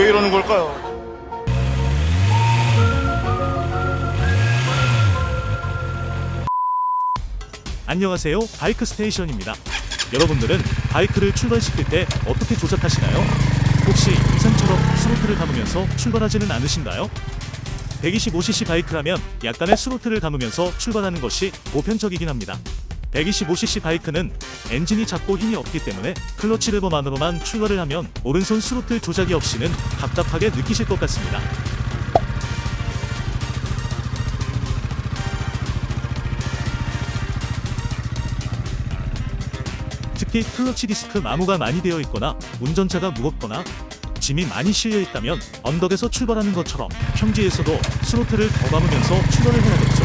왜 이러는 걸까요? 안녕하세요. 바이크 스테이션입니다. 여러분들은 바이크를 출발시킬 때 어떻게 조작하시나요? 혹시 이상처럼 스로틀을 감으면서 출발하지는 않으신가요? 125cc 바이크라면 약간의 스로틀을 감으면서 출발하는 것이 보편적이긴 합니다. 125cc 바이크는 엔진이 작고 힘이 없기 때문에 클러치 레버만으로만 출발을 하면 오른손 스로틀 조작이 없이는 답답하게 느끼실 것 같습니다. 특히 클러치 디스크 마모가 많이 되어 있거나 운전자가 무겁거나 짐이 많이 실려 있다면 언덕에서 출발하는 것처럼 평지에서도 스로틀을 더 감으면서 출발을 해야겠죠.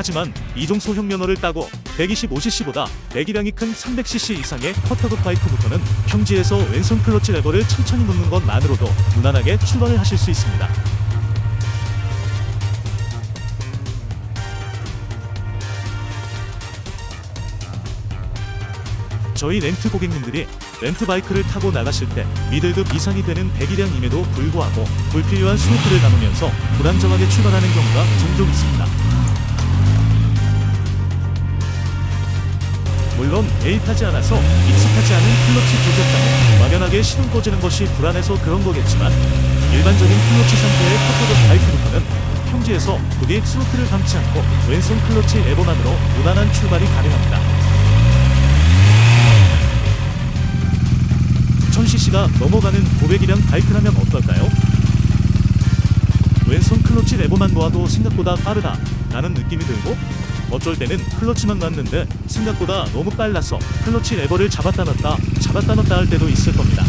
하지만 이종 소형 면허를 따고 125cc보다 배기량이 큰 300cc 이상의 커터급 바이크부터는 평지에서 왼손 클러치 레버를 천천히 놓는 것만으로도 무난하게 출발을 하실 수 있습니다. 저희 렌트 고객님들이 렌트 바이크를 타고 나가실 때 미들급 이상이 되는 배기량임에도 불구하고 불필요한 스로틀을 감으면서 불안정하게 출발하는 경우가 종종 있습니다. 물론 개입하지 않아서 익숙하지 않은 클러치 조작 때문에 막연하게 시동 꺼지는 것이 불안해서 그런 거겠지만 일반적인 클러치 상태의 커터급 바이크부터는 평지에서 부디 스로틀을 감지 않고 왼손 클러치 레버만으로 무난한 출발이 가능합니다. 1000cc가 넘어가는 고배기량 바이크라면 어떨까요? 왼손 클러치 레버만 놓아도 생각보다 빠르다 라는 느낌이 들고 어쩔 때는 클러치만 놨는데 생각보다 너무 빨라서 클러치 레버를 잡았다 놨다 잡았다 놨다 할 때도 있을 겁니다.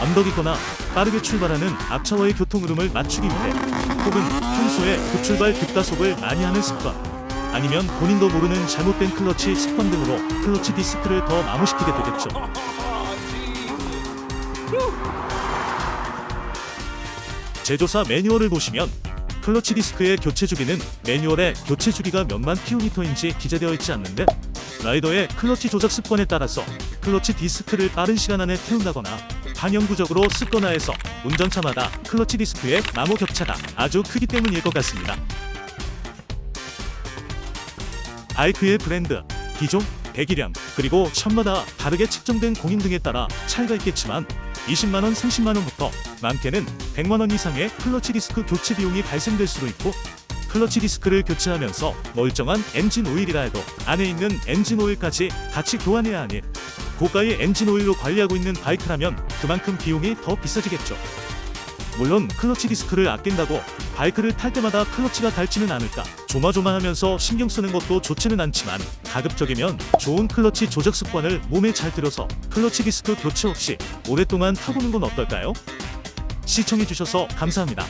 언덕이거나 빠르게 출발하는 앞차와의 교통 흐름을 맞추기 위해 혹은 평소에 급출발 급가속을 많이 하는 습관 아니면 본인도 모르는 잘못된 클러치 습관 등으로 클러치 디스크를 더 마모시키게 되겠죠. 제조사 매뉴얼을 보시면 클러치 디스크의 교체 주기는 매뉴얼에 교체 주기가 몇만 킬로미터인지 기재되어 있지 않는데 라이더의 클러치 조작 습관에 따라서 클러치 디스크를 빠른 시간 안에 태운다거나 반영구적으로 습거나 해서 운전차마다 클러치 디스크의 마모 격차가 아주 크기 때문일 것 같습니다. 바이크의 브랜드, 기종, 배기량, 그리고 천마다 다르게 측정된 공인 등에 따라 차이가 있겠지만 20만원, 30만원부터 많게는 100만원 이상의 클러치 디스크 교체 비용이 발생될 수도 있고 클러치 디스크를 교체하면서 멀쩡한 엔진 오일이라 해도 안에 있는 엔진 오일까지 같이 교환해야 하니 고가의 엔진 오일로 관리하고 있는 바이크라면 그만큼 비용이 더 비싸지겠죠. 물론 클러치 디스크를 아낀다고 바이크를 탈 때마다 클러치가 닳지는 않을까 조마조마하면서 신경 쓰는 것도 좋지는 않지만 가급적이면 좋은 클러치 조작 습관을 몸에 잘 들여서 클러치 디스크 교체 없이 오랫동안 타보는 건 어떨까요? 시청해주셔서 감사합니다.